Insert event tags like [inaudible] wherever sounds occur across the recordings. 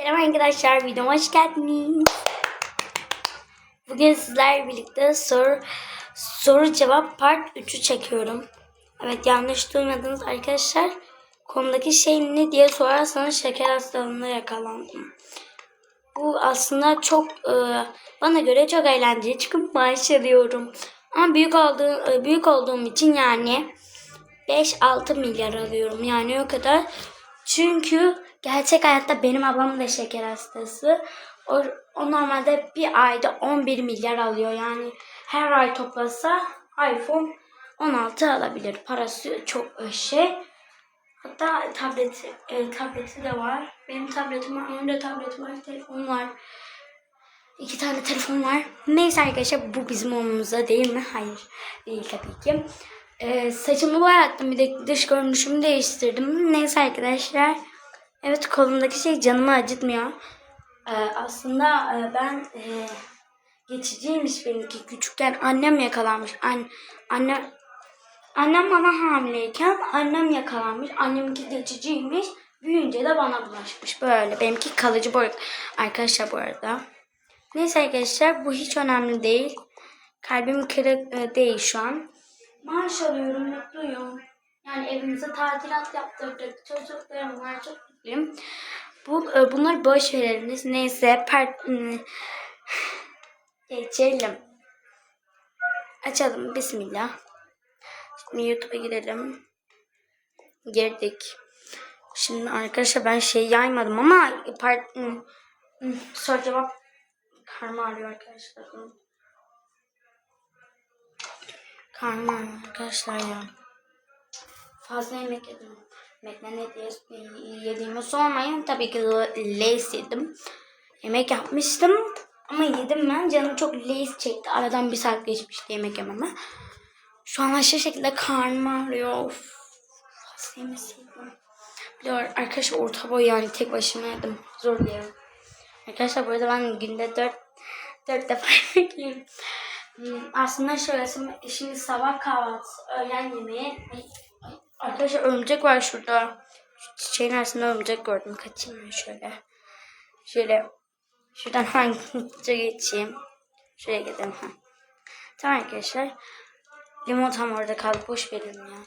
Selam arkadaşlar, videoma hoş geldiniz. Bugün sizlerle birlikte soru soru cevap part 3'ü çekiyorum. Evet yanlış duymadınız arkadaşlar. Konudaki şey ne diye sorarsanız şeker hastalığına yakalandım. Bu aslında çok e, bana göre çok eğlenceli çünkü maaş alıyorum. Ama büyük olduğum, e, büyük olduğum için yani 5-6 milyar alıyorum. Yani o kadar. Çünkü gerçek hayatta benim ablam da şeker hastası. O, o normalde bir ayda 11 milyar alıyor. Yani her ay toplasa iPhone 16 alabilir. Parası çok şey. Hatta tableti, e, tableti de var. Benim tabletim var, onun da tableti var, telefon var. İki tane telefon var. Neyse arkadaşlar bu bizim omumuza değil mi? Hayır. Değil tabii ki. Ee, saçımı boyattım. Bir de dış görünüşümü değiştirdim. Neyse arkadaşlar. Evet kolumdaki şey canımı acıtmıyor. Ee, aslında e, ben e, geçiciymiş benimki. Küçükken annem yakalanmış. An, anne, annem bana hamileyken annem yakalanmış. Annemki geçiciymiş. Büyüyünce de bana bulaşmış. Böyle. Benimki kalıcı boyut. Arkadaşlar bu arada. Neyse arkadaşlar bu hiç önemli değil. Kalbim kırık e, değil şu an. Maaş alıyorum, mutluyum. Yani evimize tadilat yaptırdık. Çocuklarım var, çok mutluyum. Bu, e, bunları boş veririz. Neyse, part, hmm, [sighs] geçelim. Açalım, bismillah. Şimdi YouTube'a girelim. Girdik. Şimdi arkadaşlar ben şey yaymadım ama part, hmm, soru cevap karma arıyor arkadaşlar. Ağrıyor arkadaşlar ya. Fazla yemek yedim. Yemekle ne diye yediğimi sormayın. Tabii ki Lay's yedim. Yemek yapmıştım. Ama yedim ben. Canım çok Lay's çekti. Aradan bir saat geçmişti yemek yememe. Şu an aşırı şekilde karnım ağrıyor. Of. Fazla yemeseydim. Biliyor arkadaşlar orta boy yani tek başıma yedim. Zor diye. Arkadaşlar bu arada ben günde dört, dört defa [laughs] yemek yiyorum. Hmm, Aslında şöyle şimdi sabah kahvaltısı, öğlen yemeği. Arkadaşlar örümcek var şurada. Şu çiçeğin arasında örümcek gördüm. Kaçayım ben şöyle. Şöyle. Şuradan [laughs] hangisi geçeyim. Şuraya gidelim. Ha. Tamam arkadaşlar. Limon tam orada kaldı. Boş verin ya.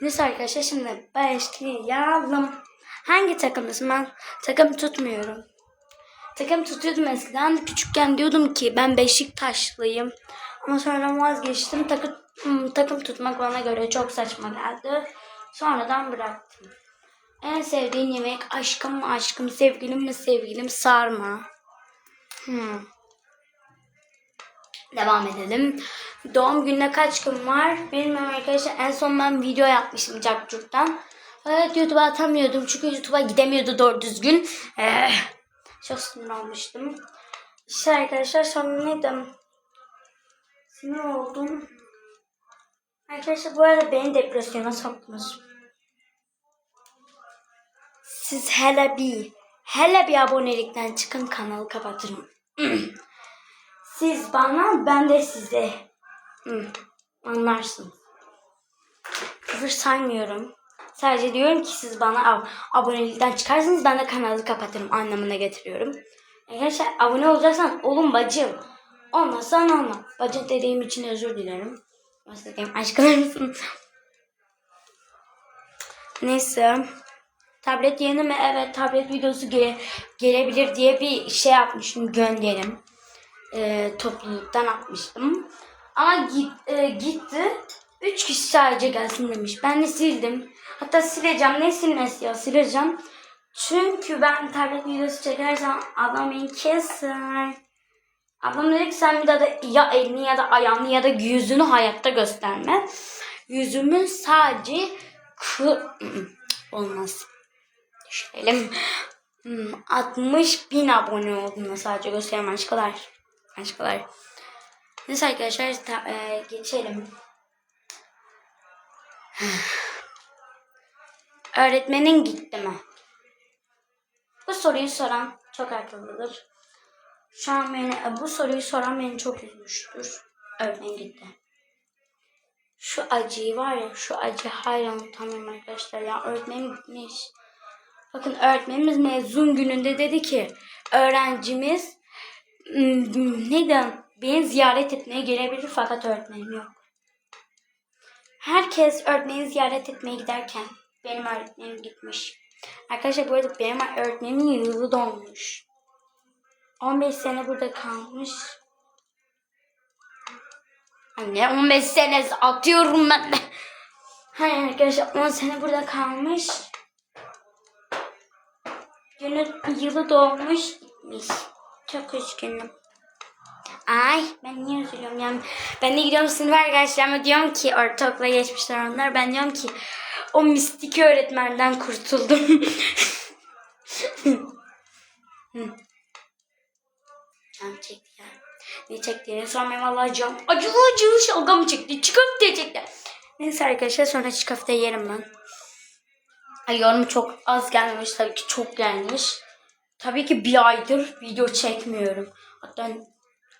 Neyse arkadaşlar şimdi başlayalım. Hangi takımdasın? Ben takım tutmuyorum. Takım tutuyordum eskiden. Küçükken diyordum ki ben Beşiktaşlıyım. Ama sonra vazgeçtim. Takım, hmm, takım tutmak bana göre çok saçma geldi. Sonradan bıraktım. En sevdiğin yemek aşkım mı aşkım, sevgilim mi sevgilim, sarma. Hmm. Devam edelim. Doğum gününe kaç gün var? Bilmiyorum arkadaşlar. En son ben video yapmıştım Capcurt'tan. Evet YouTube'a atamıyordum çünkü YouTube'a gidemiyordu doğru düzgün. Eh. Çok sinir olmuştum. İşte arkadaşlar sonra neydim? Sinir oldum. Arkadaşlar bu arada beni depresyona soktunuz. Siz hele bir, hele bir abonelikten çıkın kanalı kapatırım. [clears throat] Siz bana, ben de size. Anlarsın. Küfür saymıyorum. Sadece diyorum ki siz bana ab- abonelikten çıkarsınız ben de kanalı kapatırım anlamına getiriyorum. Arkadaşlar abone olacaksan olun bacım. Olmazsan olma. Bacım dediğim için özür dilerim. Diyeyim aşklarımsın. Neyse. Tablet yeni mi? Evet tablet videosu gele, gelebilir diye bir şey yapmıştım gönderim. Ee, topluluktan atmıştım. Ama git, e, gitti. Üç kişi sadece gelsin demiş. Ben de sildim. Hatta sileceğim. Ne silmesi ya sileceğim. Çünkü ben tablet videosu çekersem adam beni keser. Ablam dedi ki sen bir daha da ya elini ya da ayağını ya da yüzünü hayatta gösterme. Yüzümün sadece kı... [clears throat] Olmaz. Hmm, 60 bin abone olduğunu sadece göstereyim aşklar. Aşklar. Neyse arkadaşlar e, geçelim. [sighs] Öğretmenin gitti mi? Bu soruyu soran çok akıllıdır. Şu an beni, bu soruyu soran beni çok üzmüştür. Öğretmen gitti. Şu acıyı var ya, şu acı hala unutamıyorum arkadaşlar ya. Öğretmenim gitmiş. Bakın öğretmenimiz mezun gününde dedi ki öğrencimiz neden beni ziyaret etmeye gelebilir fakat öğretmenim yok. Herkes öğretmeni ziyaret etmeye giderken benim öğretmenim gitmiş. Arkadaşlar bu arada benim öğretmenimin yılı dolmuş. 15 sene burada kalmış. Anne 15 sene atıyorum ben de. Hayır arkadaşlar 10 sene burada kalmış. Günü yılı gitmiş. Çok üzgünüm. Ay ben niye üzülüyorum yani. Ben de gidiyorum sınıf arkadaşlarıma diyorum ki ortaokula geçmişler onlar. Ben diyorum ki o mistik öğretmenden kurtuldum. [laughs] Ne çektiğini sormayayım vallahi can. Acılı acılı şalgam çekti. Çiğ köfte çekti. Neyse arkadaşlar sonra çiğ köfte yerim ben. Ay, çok az gelmemiş tabii ki çok gelmiş. Tabii ki bir aydır video çekmiyorum. Hatta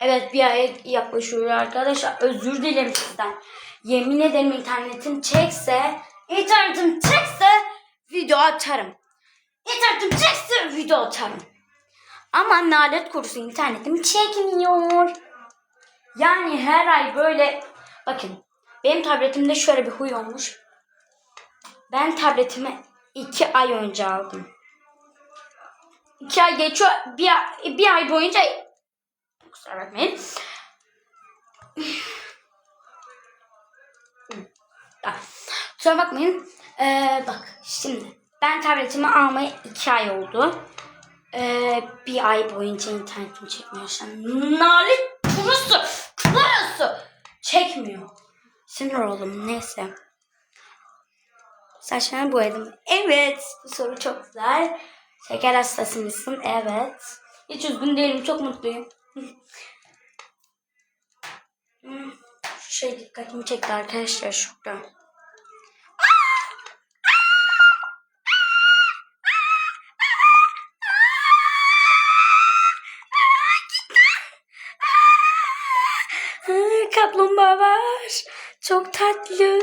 evet bir aya yaklaşıyor arkadaşlar. Özür dilerim sizden. Yemin ederim internetim çekse, internetim çekse video atarım. İnternetim çekse video atarım. Ama nalet kurusu internetim çekmiyor. Yani her ay böyle bakın benim tabletimde şöyle bir huy olmuş. Ben tabletimi iki ay önce aldım. İki ay geçiyor. Bir, ay- bir ay boyunca kusura bakmayın. Ah, Kusura bakmayın. Ee, bak şimdi ben tabletimi almaya iki ay oldu. Ee, bir ay boyunca internetim çekmiyor. Sen nalet kurusu, kurusu çekmiyor. Sinir oldum neyse. Saçlarımı boyadım. Evet. Bu soru çok güzel. Şeker hastası mısın? Evet. Hiç üzgün değilim. Çok mutluyum. [laughs] Hmm, şey dikkatimi çekti arkadaşlar şurada. Kaplumbağa var. Çok tatlı.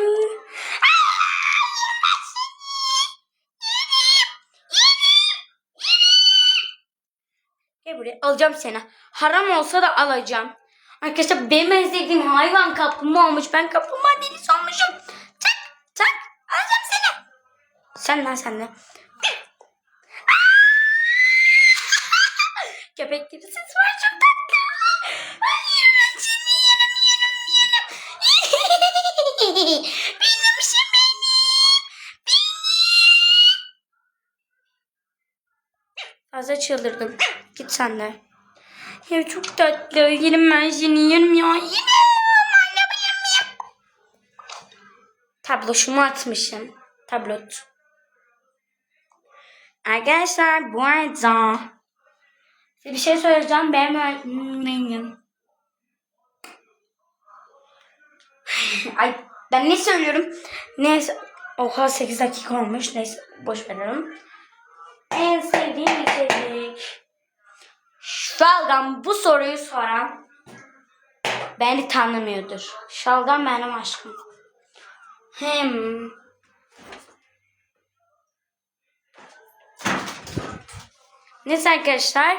Gel buraya alacağım seni. Haram olsa da alacağım. Arkadaşlar benim en sevdiğim hayvan kaplumbağa olmuş. Ben kaplumbağa delisi olmuşum. Çak çak alacağım seni. Sen lan sen de. Köpek gibi ses var çok tatlı. Ay yerim ben seni yerim yerim yerim. Benim şey benim. Fazla çıldırdım. Git sen de. Ya çok tatlı. Yerim ben seni yerim ya. Yerim. Tabloşumu atmışım. Tablot. Arkadaşlar bu arada bir şey söyleyeceğim. Benim öğretmenim. Ay ben ne söylüyorum? Neyse. Oha 8 dakika olmuş. Neyse boş verelim. En sevdiğim içecek. Şalgam bu soruyu soran beni tanımıyordur. Şalgam benim aşkım. Hem Neyse arkadaşlar.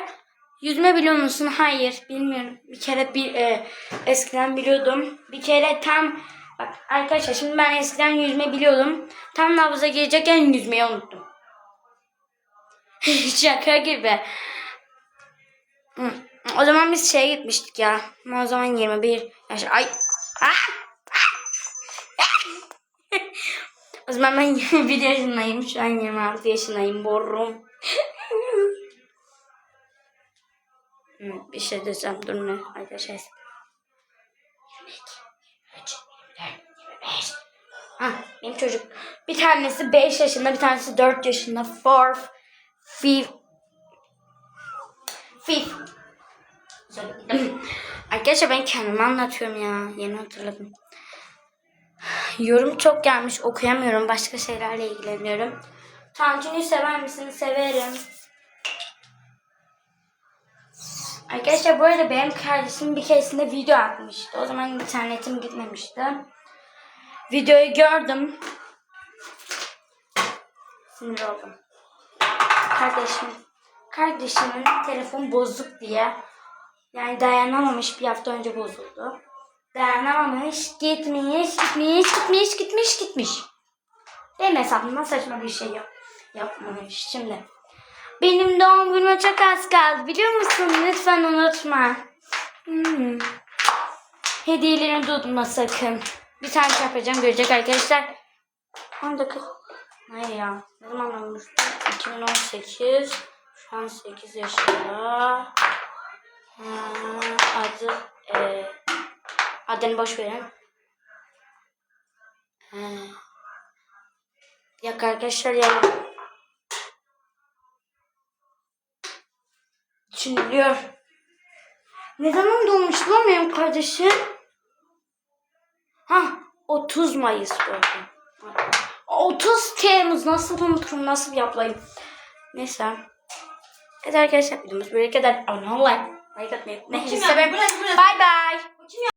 Yüzme biliyor musun? Hayır bilmiyorum. Bir kere bir e, eskiden biliyordum. Bir kere tam bak arkadaşlar şimdi ben eskiden yüzme biliyordum. Tam havuza girecekken yüzmeyi unuttum. [laughs] Şaka gibi. O zaman biz şeye gitmiştik ya. O zaman 21 yaş. Ay. Ah! [laughs] o zaman ben 21 yaşındayım. Şu an 26 yaşındayım. Borum. Hı, bir şey desem dur ne arkadaşlar. 22, 23, 24, 25. Ha, benim çocuk. Bir tanesi 5 yaşında, bir tanesi 4 yaşında. Fourth, fifth, fifth. [laughs] Arkadaşlar ben kendimi anlatıyorum ya. Yeni hatırladım. Yorum çok gelmiş. Okuyamıyorum. Başka şeylerle ilgileniyorum. Tantuni sever misin? Severim. Arkadaşlar bu arada benim kardeşim bir keresinde video atmıştı. O zaman internetim gitmemişti. Videoyu gördüm. Sinir oldum. kardeşim kardeşimin telefon bozuk diye yani dayanamamış bir hafta önce bozuldu. Dayanamamış gitmiş gitmiş gitmiş gitmiş gitmiş. Benim hesabımdan saçma bir şey yap yapmamış şimdi. Benim doğum günüme çok az kaldı biliyor musun? Lütfen unutma. Hmm. Hediyelerini tutma sakın. Bir tane şey yapacağım görecek arkadaşlar. 10 dakika. Hayır ya. Ne zaman olmuştu? 2018. Şu an 8 yaşında. Ha, adı e, adını boş verin. Ha. Ya arkadaşlar ya. Düşünülüyor. Ne zaman doğmuş lan benim kardeşim? Ha 30 Mayıs gördüm. 30 Temmuz nasıl unuturum nasıl yapayım? Neyse. Evet arkadaşlar videomuz buraya kadar. Abone olmayı, like atmayı, ne Kim istemem.